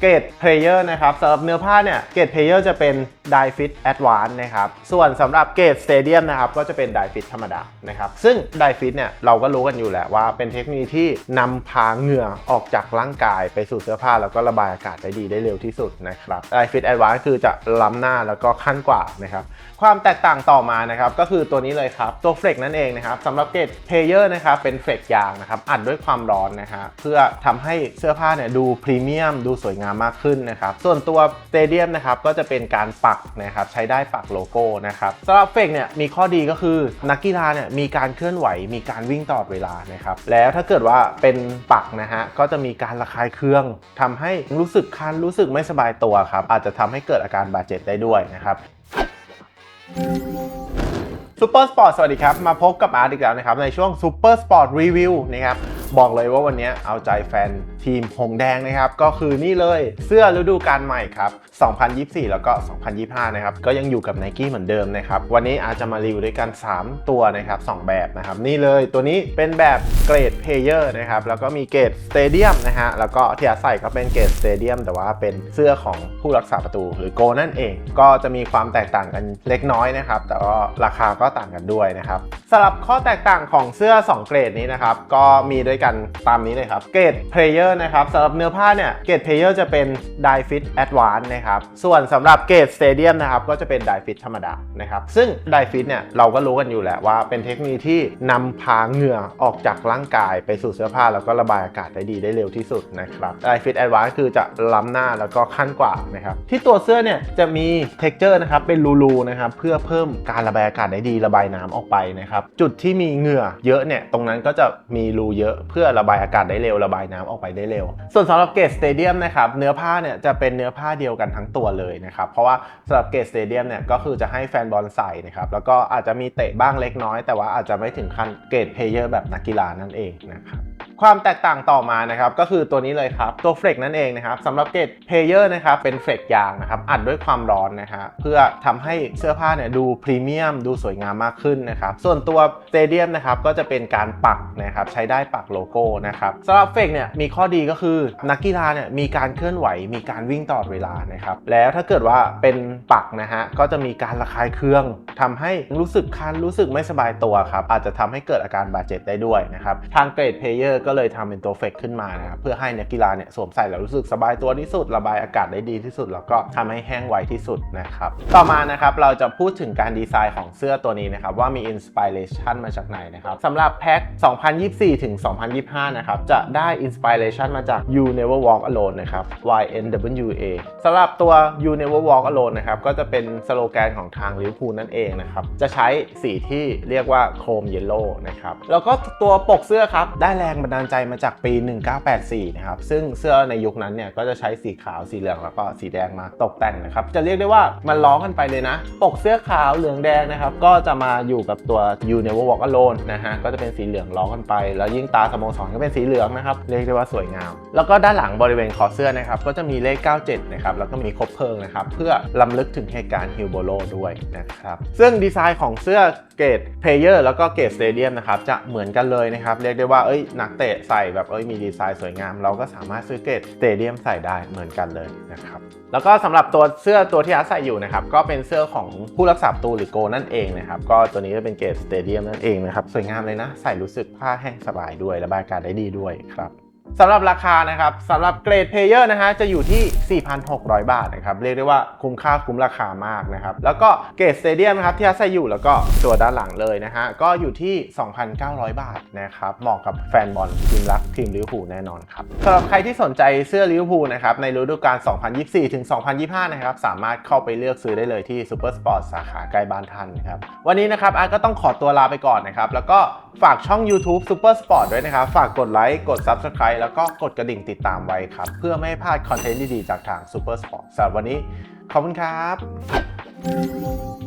เกรดเพลเยอร์นะครับสำหรับเนื้อผ้าเนี่ยเกรดเพลเยอร์จะเป็น Dye Fit Advance นะครับ ส่วนสำหรับเกรด Stadium นะครับก็จะเป็น Dye Fit ธรรมดานะครับ ซึ่ง Dye Fit เนี่ยเราก็รู้กันอยู่แหละว่าเป็นเทคโนโลยีที่นำพาเหงื่อออกจากร่างกายไปสู่เสื้อผ้า แล้วก็ระบายอากาศได้ดีได้เร็วที่สุดนะครับ Dye Fit Advance คือจะล้ำหน้าแล้วก็ขั้นกว่านะครับ ความแตกต่างต่อมานะครับก็คือตัวนี้เลยครับ ตัวเฟลกนั่นเองนะครับสำหรับเกรดเพลเยอร์นะครับเป็นเฟลกยางนะครับอัดด้วยความร้อนนะฮะเพื่อทำให้เสื้อผ้าเนี่ยดูพรีเมียมดูสวยงามมากขึ้นนะครับส่วนตัวสเตเดียมนะครับก็จะเป็นการปักนะครับใช้ได้ปักโลโก้นะครับสำหรับเฟกเนี่ยมีข้อดีก็คือนักกีฬาเนี่ยมีการเคลื่อนไหวมีการวิ่งตลอดเวลานะครับแล้วถ้าเกิดว่าเป็นปักนะฮะก็จะมีการระคายเคืองทำให้รู้สึกคันรู้สึกไม่สบายตัวครับอาจจะทำให้เกิดอาการบาดเจ็บได้ด้วยนะครับซูเปอร์สปอร์ตสวัสดีครับ มาพบกับอาร์ตอีกแล้วนะครับ ในช่วงซูเปอร์สปอร์ตรีวิวนะครับ บอกเลยว่าวันนี้เอาใจแฟน ทีมหงแดงนะครับ ก็คือนี่เลยเสื้อฤดูกาลใหม่ครับ 2024 แล้วก็ 2025 นะครับ ก็ยังอยู่กับ n นกี้เหมือนเดิมนะครับ วันนี้อาจจะมารีวิวด้วยกัน 3 ตัวนะครับ 2 แบบนะครับ นี่เลยตัวนี้เป็นแบบเกรดเพลเยอร์นะครับ แล้วก็มีเกรดสเตเดียมนะฮะ แล้วก็ที่อาใส่ก็เป็นเกรดสเตเดียมแต่ว่าเป็นเสื้อของผู้รักษาประตูหรือโกนั่นเอง ก็จะมีความแตกต่างกันเล็กน้อยนะครับ แต่ก็ราคาก็ต่างกันด้วยนะครับสำหรับข้อแตกต่างของเสื้อ 2 เกรดนี้นะครับ ก็มีด้วยกันตามนี้เลยครับ เกรดเพลเยอร์นะครับสำหรับเนื้อผ้าเนี่ยเกรดเพลเยอร์จะเป็น Dye Fit Advance นะครับส่วนสำหรับเกรด Stadium นะครับก็จะเป็น Dye Fit ธรรมดานะครับซึ่ง Dye Fit เนี่ยเราก็รู้กันอยู่แหละว่าเป็นเทคโนโลยีที่นำพาเหงื่อออกจากร่างกายไปสู่เสื้อผ้าแล้วก็ระบายอากาศได้ดีได้เร็วที่สุดนะครับ Dye Fit Advance คือจะล้ำหน้าแล้วก็ขั้นกว่านะครับที่ตัวเสื้อเนี่ยจะมี texture นะครับเป็นรูๆนะครับเพื่อเพิ่มการระบายอากาศได้ดีระบายน้ำออกไปนะครับจุดที่มีเหงื่อเยอะเนี่ยตรงนั้นก็จะมีรูเยอะเพื่อระบายอากาศได้เร็วระบายน้ำออกไปได้เร็ว ส่วนสำหรับเกรดสเตเดียมนะครับเนื้อผ้าเนี่ยจะเป็นเนื้อผ้าเดียวกันทั้งตัวเลยนะครับเพราะว่าสำหรับเกรดสเตเดียมเนี่ยก็คือจะให้แฟนบอลใส่นะครับแล้วก็อาจจะมีเตะบ้างเล็กน้อย แต่ว่าอาจจะไม่ถึงขั้นเกรดเพลเยอร์แบบนักกีฬานั่นเองนะครับ ความแตกต่างต่อมานะครับก็คือตัวนี้เลยครับตัวเฟลกนั่นเองนะครับสำหรับเกรดเพเยอร์นะครับเป็นเฟลกยางนะครับอัดด้วยความร้อนนะฮะเพื่อทำให้เสื้อผ้าเนี่ยดูพรีเมียมดูสวยงามมากขึ้นนะครับส่วนตัวสเตเดียมนะครับก็จะเป็นการปักนะครับใช้ได้ปักโลโก้นะครับสำหรับเฟลกเนี่ยมีข้อดีก็คือนักกีฬาเนี่ยมีการเคลื่อนไหวมีการวิ่งตลอดเวลานะครับแล้วถ้าเกิดว่าเป็นปักนะฮะก็จะมีการระคายเคืองทำให้รู้สึกคันรู้สึกไม่สบายตัวครับอาจจะทำให้เกิดอาการบาดเจ็บได้ด้วยนะครับทางเกรดเพเยอร์ก็เลยทำเป็นตัวเฟกขึ้นมานะครับเพื่อให้นักกีฬาเนี่ยสวมใส่แล้วรู้สึกสบายตัวที่สุด ระบายอากาศได้ดีที่สุด แล้วก็ทำให้แห้งไวที่สุดนะครับต่อมานะครับเราจะพูดถึงการดีไซน์ของเสื้อตัวนี้นะครับว่ามีอินสปิเรชันมาจากไหนนะครับสำหรับแพ็ค2024 ถึง 2025 นะครับจะได้อินสปิเรชันมาจาก You Never Walk Alone นะครับ YNWA สำหรับตัว You Never Walk Alone นะครับก็จะเป็นสโลแกนของทางลิเวอร์พูลนั่นเองนะครับจะใช้สีที่เรียกว่าโครมเยลโล่นะครับแล้วก็ตัวปกเสื้อครับได้แรงบันดาลใจมาจากปี 1984 นะครับ ซึ่งเสื้อในยุคนั้นเนี่ยก็จะใช้สีขาวสีเหลืองแล้วก็สีแดงมาตกแต่งนะครับ จะเรียกได้ว่ามันล้อกันไปเลยนะ ปกเสื้อขาวเหลืองแดงนะครับ ก็จะมาอยู่กับตัว You Never Walk Alone นะฮะ ก็จะเป็นสีเหลืองล้อกันไป แล้วยิ่งตาสโมสรก็เป็นสีเหลืองนะครับ เรียกได้ว่าสวยงาม แล้วก็ด้านหลังบริเวณคอเสื้อนะครับ ก็จะมีเลข 97 นะครับ แล้วก็มีคบเพลิงนะครับ เพื่อลำลึกถึงเหตุการณ์ฮิวโบโลด้วยนะครับ ซึ่งดีไซน์ของเสื้อ เกรดเพลเยอร์แล้วก็เกรดสเตเดียมนะครับจะเหมือนกันเลยนะครับ เรียกได้ว่าเอ้ยนักเตะใส่แบบเอ้ยมีดีไซน์สวยงาม เราก็สามารถซื้อเกรดสเตเดียมใส่ได้เหมือนกันเลยนะครับแล้วก็สำหรับตัวเสื้อตัวที่อาร์ตใส่อยู่นะครับก็เป็นเสื้อของผู้รักษาประตูหรือโกนั่นเองนะครับก็ตัวนี้จะเป็นเกรดสเตเดียมนั่นเองนะครับสวยงามเลยนะ ใส่รู้สึกผ้าแห้งสบายด้วยระบายอากาศได้ดีด้วยครับ สำหรับราคานะครับสำหรับเกรดเพลเยอร์นะฮะจะอยู่ที่ 4,600 บาทนะครับเรียกได้ว่าคุ้มค่าคุ้มราคามากนะครับแล้วก็เกรดสเตเดียมครับที่อาศัยอยู่แล้วก็ตัวด้านหลังเลยนะฮะก็อยู่ที่ 2,900 บาทนะครับเหมาะกับแฟนบอลทีมรักทีมลิเวอร์พูลแน่นอนครับสำหรับใครที่สนใจเสื้อลิเวอร์พูลนะครับในฤดูกาล 2024 ถึง 2025 นะครับสามารถเข้าไปเลือกซื้อได้เลยที่ซูเปอร์สปอร์ตสาขาใกล้บ้านท่านนะครับวันนี้นะครับอาร์ก็ต้องขอตัวลาไปก่อนนะครับแล้วก็ฝากช่อง YouTube Super Sport ด้วยนะครับฝากกดไลค์กด Subscribe แล้วก็กดกระดิ่งติดตามไว้ครับ เพื่อไม่ให้พลาดคอนเทนต์ดีๆ จากทาง Super Sport สำหรับวันนี้ ขอบคุณครับ